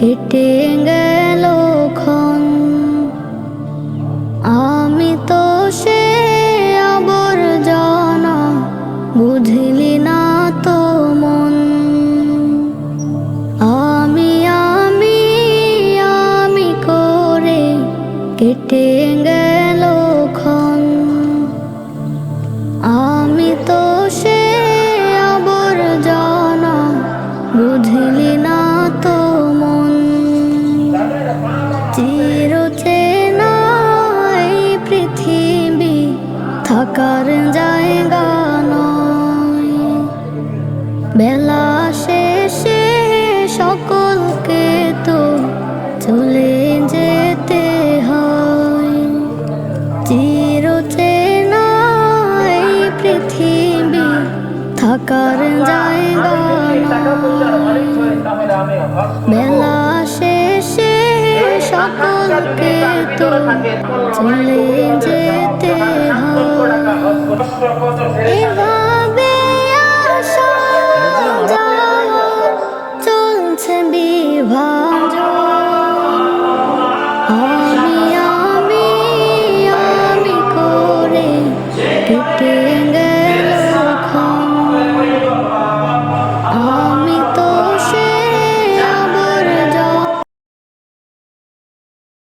কেটে গেল ক্ষণ আমি তো সে আবর্জনা, বুঝলি না তো মন। আমি আমি আমি করে কেটে গেল ক্ষণ আমি তো চির চেনা এই পৃথিবী, থাকার জায়গা নয়। বেলা শেষে সকলকে তো চলে যেতে হয়। চির চেনা এই পৃথিবী, থাকার জায়গা নয়। বেলা সকলকে তো চলে